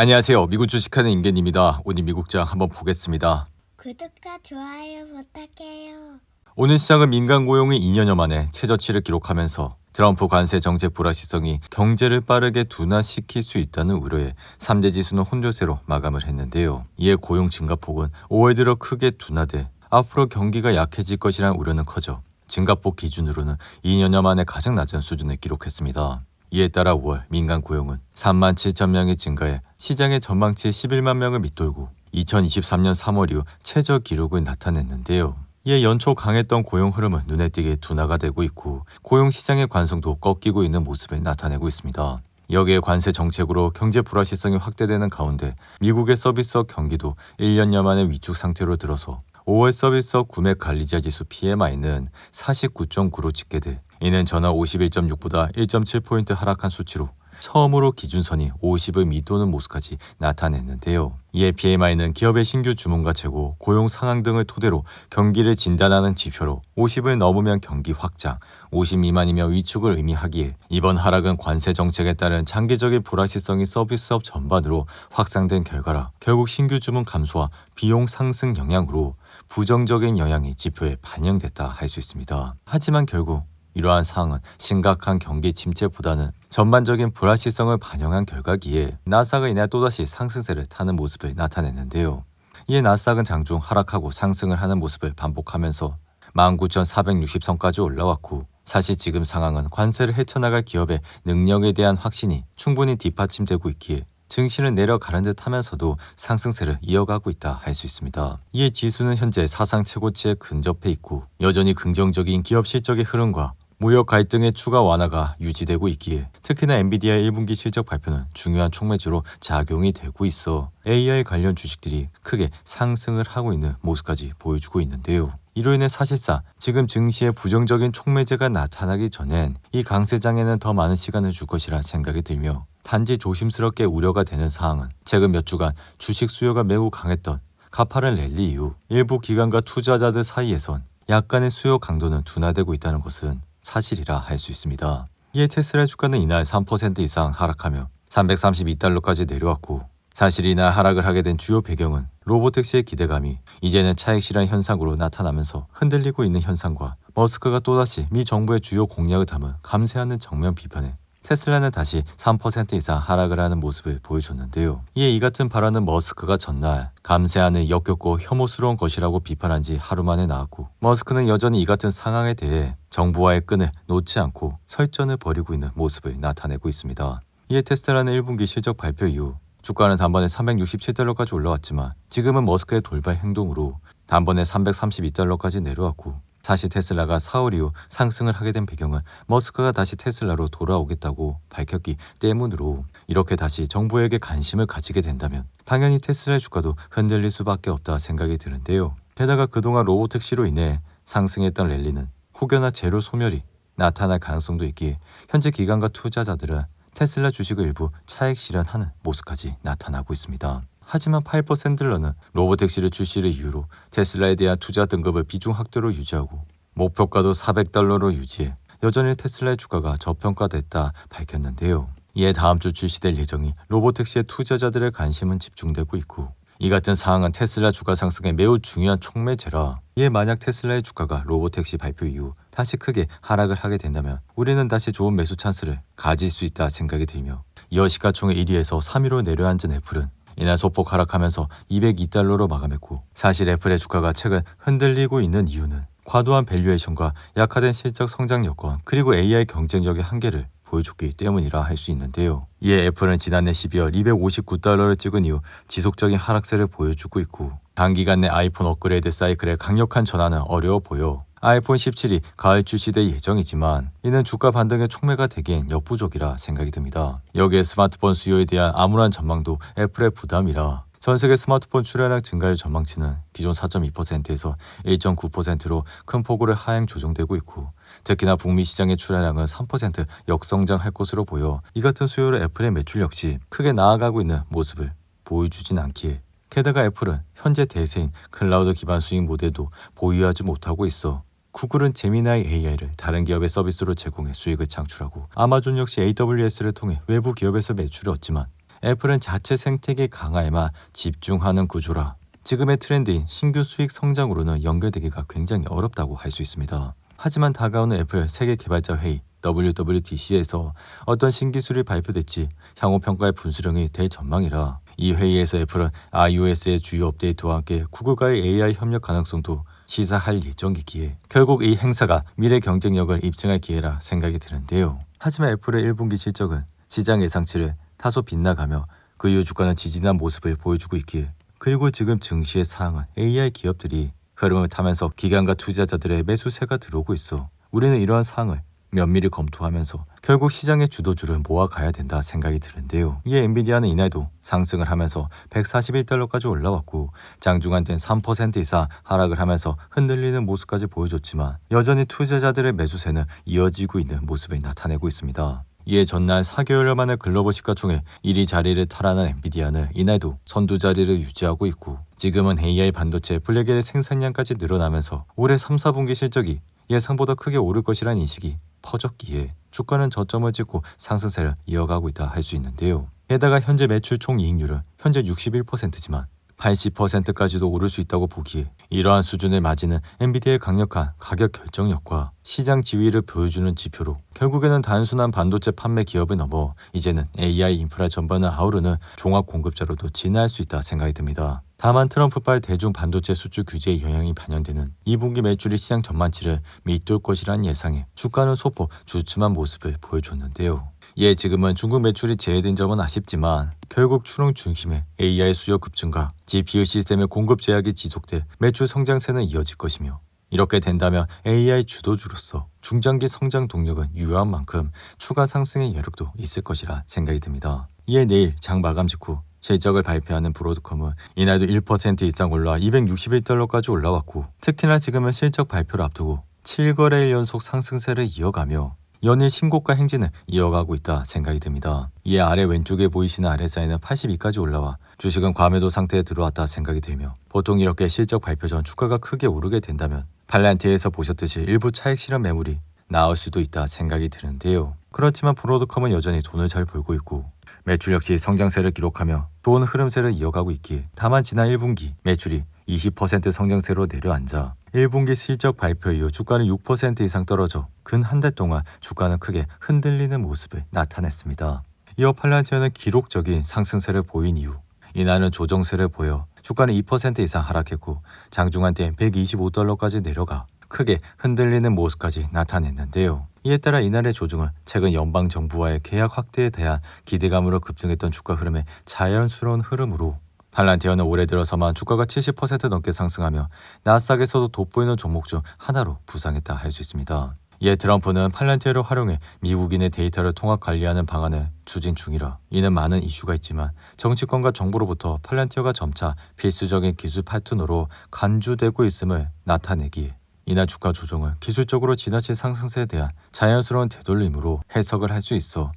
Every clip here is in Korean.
안녕하세요. 미국 주식하는 임계입니다. 오늘 미국장 한번 보겠습니다. 구독과 좋아요 부탁해요. 오늘 시장은 민간 고용이 2년여 만에 최저치를 기록하면서 트럼프 관세 정책 불확실성이 경제를 빠르게 둔화시킬 수 있다는 우려에 3대 지수는 혼조세로 마감을 했는데요. 이에 고용 증가폭은 5월 들어 크게 둔화돼 앞으로 경기가 약해질 것이란 우려는 커져 증가폭 기준으로는 2년여 만에 가장 낮은 수준을 기록했습니다. 이에 따라 5월 민간 고용은 3만 7천 명이 증가해 시장의 전망치 11만 명을 밑돌고 2023년 3월 이후 최저 기록을 나타냈는데요. 이에 연초 강했던 고용 흐름은 눈에 띄게 둔화가 되고 있고 고용 시장의 관성도 꺾이고 있는 모습을 나타내고 있습니다. 여기에 관세 정책으로 경제 불확실성이 확대되는 가운데 미국의 서비스업 경기도 1년여 만에 위축 상태로 들어서 5월 서비스업 구매 관리자 지수 PMI는 49.9로 집계돼 이는 전월 51.6보다 1.7포인트 하락한 수치로 처음으로 기준선이 50을 밑도는 모습까지 나타냈는데요. 이에 PMI는 기업의 신규 주문과 재고, 고용 상황 등을 토대로 경기를 진단하는 지표로 50을 넘으면 경기 확장, 50 미만이면 위축을 의미하기에 이번 하락은 관세 정책에 따른 장기적인 불확실성이 서비스업 전반으로 확산된 결과라 결국 신규 주문 감소와 비용 상승 영향으로 부정적인 영향이 지표에 반영됐다 할 수 있습니다. 하지만 결국 이러한 상황은 심각한 경기 침체보다는 전반적인 불확실성을 반영한 결과기에 나스닥가 이날 또다시 상승세를 타는 모습을 나타냈는데요. 이에 나스닥은 장중 하락하고 상승을 하는 모습을 반복하면서 19,460선까지 올라왔고 사실 지금 상황은 관세를 헤쳐나갈 기업의 능력에 대한 확신이 충분히 뒷받침되고 있기에 증시는 내려가는 듯 하면서도 상승세를 이어가고 있다 할 수 있습니다. 이에 지수는 현재 사상 최고치에 근접해 있고 여전히 긍정적인 기업 실적의 흐름과 무역 갈등의 추가 완화가 유지되고 있기에 특히나 엔비디아의 1분기 실적 발표는 중요한 촉매제로 작용이 되고 있어 AI 관련 주식들이 크게 상승을 하고 있는 모습까지 보여주고 있는데요. 이로 인해 사실상 지금 증시에 부정적인 촉매제가 나타나기 전엔 이 강세장에는 더 많은 시간을 줄 것이라 생각이 들며 단지 조심스럽게 우려가 되는 사항은 최근 몇 주간 주식 수요가 매우 강했던 가파른 랠리 이후 일부 기관과 투자자들 사이에선 약간의 수요 강도는 둔화되고 있다는 것은 사실이라 할 수 있습니다. 이에 테슬라 주가는 이날 3% 이상 하락하며 332달러까지 내려왔고 사실 이날 하락을 하게 된 주요 배경은 로보택시의 기대감이 이제는 차익 실현 현상으로 나타나면서 흔들리고 있는 현상과 머스크가 또다시 미 정부의 주요 공약을 담은 감세하는 정면 비판에 테슬라는 다시 3% 이상 하락을 하는 모습을 보여줬는데요. 이에 이 같은 발언은 머스크가 전날 감세안을 역겹고 혐오스러운 것이라고 비판한 지 하루 만에 나왔고 머스크는 여전히 이 같은 상황에 대해 정부와의 끈을 놓지 않고 설전을 벌이고 있는 모습을 나타내고 있습니다. 이에 테슬라는 1분기 실적 발표 이후 주가는 단번에 367달러까지 올라왔지만 지금은 머스크의 돌발 행동으로 단번에 332달러까지 내려왔고 사실 테슬라가 4월 이후 상승을 하게 된 배경은 머스크가 다시 테슬라로 돌아오겠다고 밝혔기 때문으로 이렇게 다시 정부에게 관심을 가지게 된다면 당연히 테슬라의 주가도 흔들릴 수밖에 없다 생각이 드는데요. 게다가 그동안 로보택시로 인해 상승했던 랠리는 혹여나 재료 소멸이 나타날 가능성도 있기에 현재 기관과 투자자들은 테슬라 주식을 일부 차익 실현하는 모습까지 나타나고 있습니다. 하지만 파이퍼 샌들러는 로보택시를 출시를 이유로 테슬라에 대한 투자 등급을 비중 확대로 유지하고 목표가도 400달러로 유지해 여전히 테슬라의 주가가 저평가됐다 밝혔는데요. 이에 다음 주 출시될 예정이 로보택시의 투자자들의 관심은 집중되고 있고 이 같은 상황은 테슬라 주가 상승에 매우 중요한 촉매제라 이에 만약 테슬라의 주가가 로보택시 발표 이후 다시 크게 하락을 하게 된다면 우리는 다시 좋은 매수 찬스를 가질 수 있다 생각이 들며 이어 시가총액 1위에서 3위로 내려앉은 애플은 이날 소폭 하락하면서 202달러로 마감했고 사실 애플의 주가가 최근 흔들리고 있는 이유는 과도한 밸류에이션과 약화된 실적 성장 여건 그리고 AI 경쟁력의 한계를 보여줬기 때문이라 할 수 있는데요. 이에 애플은 지난해 12월 259달러를 찍은 이후 지속적인 하락세를 보여주고 있고 단기간 내 아이폰 업그레이드 사이클의 강력한 전환은 어려워 보여 아이폰 17이 가을 출시될 예정이지만 이는 주가 반등의 촉매가 되기엔 역부족이라 생각이 듭니다. 여기에 스마트폰 수요에 대한 암울한 전망도 애플의 부담이라 전 세계 스마트폰 출하량 증가율 전망치는 기존 4.2%에서 1.9%로 큰 폭으로 하향 조정되고 있고 특히나 북미 시장의 출하량은 3% 역성장할 것으로 보여 이 같은 수요로 애플의 매출 역시 크게 나아가고 있는 모습을 보여주진 않기에 게다가 애플은 현재 대세인 클라우드 기반 수익 모델도 보유하지 못하고 있어 구글은 제미나이 AI를 다른 기업의 서비스로 제공해 수익을 창출하고 아마존 역시 AWS를 통해 외부 기업에서 매출을 얻지만 애플은 자체 생태계 강화에만 집중하는 구조라 지금의 트렌드인 신규 수익 성장으로는 연결되기가 굉장히 어렵다고 할 수 있습니다. 하지만 다가오는 애플 세계 개발자 회의 WWDC에서 어떤 신기술이 발표될지 향후 평가의 분수령이 될 전망이라 이 회의에서 애플은 iOS의 주요 업데이트와 함께 구글과의 AI 협력 가능성도 시사할 예정이기에 결국 이 행사가 미래 경쟁력을 입증할 기회라 생각이 드는데요. 하지만 애플의 1분기 실적은 시장 예상치를 다소 빗나가며 그 이후 주가는 지지난 모습을 보여주고 있기에 그리고 지금 증시의 상황은 AI 기업들이 흐름을 타면서 기관과 투자자들의 매수세가 들어오고 있어 우리는 이러한 상황을 면밀히 검토하면서 결국 시장의 주도주를 모아가야 된다 생각이 드는데요. 이에 엔비디아는 이날도 상승을 하면서 141달러까지 올라왔고 장중한 때는 3% 이상 하락을 하면서 흔들리는 모습까지 보여줬지만 여전히 투자자들의 매수세는 이어지고 있는 모습을 나타내고 있습니다. 이에 전날 4개월 만에 글로벌 시가총액 1위 자리를 탈환한 엔비디아는 이날도 선두 자리를 유지하고 있고 지금은 AI 반도체 블랙엘의 생산량까지 늘어나면서 올해 3, 4분기 실적이 예상보다 크게 오를 것이란 인식이 퍼졌기에 주가는 저점을 찍고 상승세를 이어가고 있다 할 수 있는데요. 게다가 현재 매출 총 이익률은 현재 61%지만 80%까지도 오를 수 있다고 보기에 이러한 수준을 맞이는 엔비디아의 강력한 가격 결정력과 시장 지위를 보여주는 지표로 결국에는 단순한 반도체 판매 기업을 넘어 이제는 AI 인프라 전반을 아우르는 종합 공급자로도 진화할 수 있다 생각이 듭니다. 다만 트럼프발 대중 반도체 수출 규제의 영향이 반영되는 2분기 매출이 시장 전망치를 밑돌 것이란 예상에 주가는 소폭 주춤한 모습을 보여줬는데요. 예, 지금은 중국 매출이 제외된 점은 아쉽지만 결국 추론 중심의 AI 수요 급증과 GPU 시스템의 공급 제약이 지속돼 매출 성장세는 이어질 것이며 이렇게 된다면 AI 주도주로서 중장기 성장 동력은 유효한 만큼 추가 상승의 여력도 있을 것이라 생각이 듭니다. 이에 내일 장 마감 직후 실적을 발표하는 브로드컴은 이날도 1% 이상 올라 261달러까지 올라왔고 특히나 지금은 실적 발표를 앞두고 7거래일 연속 상승세를 이어가며 연일 신고가 행진을 이어가고 있다 생각이 듭니다. 이에 아래 왼쪽에 보이시는 RSI는 82까지 올라와 주식은 과매도 상태에 들어왔다 생각이 들며 보통 이렇게 실적 발표 전 주가가 크게 오르게 된다면 팔란티에서 보셨듯이 일부 차익 실현 매물이 나올 수도 있다 생각이 드는데요. 그렇지만 브로드컴은 여전히 돈을 잘 벌고 있고 매출 역시 성장세를 기록하며 좋은 흐름세를 이어가고 있기에 다만 지난 1분기 매출이 20% 성장세로 내려앉아 1분기 실적 발표 이후 주가는 6% 이상 떨어져 근 한 달 동안 주가는 크게 흔들리는 모습을 나타냈습니다. 이어 팔란티어는 기록적인 상승세를 보인 이후 이날은 조정세를 보여 주가는 2% 이상 하락했고 장중한 때엔 125달러까지 내려가 크게 흔들리는 모습까지 나타냈는데요. 이에 따라 이날의 조정은 최근 연방 정부와의 계약 확대에 대한 기대감으로 급등했던 주가 흐름의 자연스러운 흐름으로 팔란티어는 올해 들어서만 주가가 70% 넘게 상승하며 나스닥에서도 돋보이는 종목 중 하나로 부상했다 할 수 있습니다. 이에 트럼프는 팔란티어를 활용해 미국인의 데이터를 통합 관리하는 방안을 추진 중이라 이는 많은 이슈가 있지만 정치권과 정부로부터 팔란티어가 점차 필수적인 기술 파트너로 간주되고 있음을 나타내기에 이날 주가 조정은 기술적으로 지나친 상승세에 대한 자연스러운 되돌림으로 해석을 할 수 있어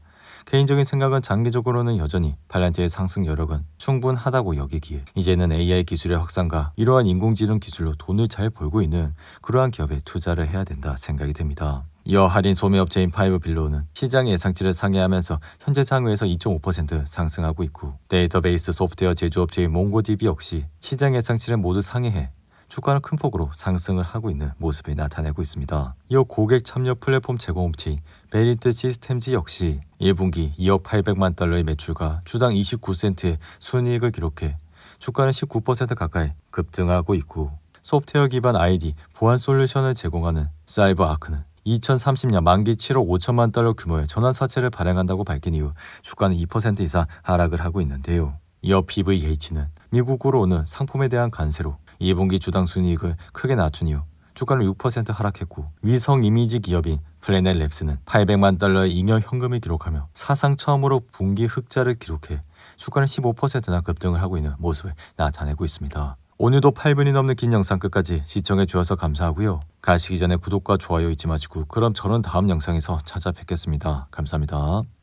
개인적인 생각은 장기적으로는 여전히 팔란티의 상승 여력은 충분하다고 여기기에 이제는 AI 기술의 확산과 이러한 인공지능 기술로 돈을 잘 벌고 있는 그러한 기업에 투자를 해야 된다 생각이 듭니다. 이어 할인 소매업체인 파이브 빌로우는 시장 예상치를 상회하면서 현재 장외에서 2.5% 상승하고 있고 데이터베이스 소프트웨어 제조업체인 몽고DB 역시 시장 예상치를 모두 상회해 주가는 큰 폭으로 상승을 하고 있는 모습이 나타내고 있습니다. 이어 고객 참여 플랫폼 제공업체인 베리트 시스템즈 역시 1분기 2억 800만 달러의 매출과 주당 29센트의 순이익을 기록해 주가는 19% 가까이 급등하고 있고 소프트웨어 기반 ID 보안 솔루션을 제공하는 사이버 아크는 2030년 만기 7억 5천만 달러 규모의 전환 사채를 발행한다고 밝힌 이후 주가는 2% 이상 하락을 하고 있는데요. 이어 PVH는 미국으로 오는 상품에 대한 관세로 2분기 주당 순이익을 크게 낮춘 이후 주가는 6% 하락했고 위성 이미지 기업인 플래넷 랩스는 800만 달러의 잉여 현금을 기록하며 사상 처음으로 분기 흑자를 기록해 주가는 15%나 급등을 하고 있는 모습을 나타내고 있습니다. 오늘도 8분이 넘는 긴 영상 끝까지 시청해 주셔서 감사하고요. 가시기 전에 구독과 좋아요 잊지 마시고 그럼 저는 다음 영상에서 찾아뵙겠습니다. 감사합니다.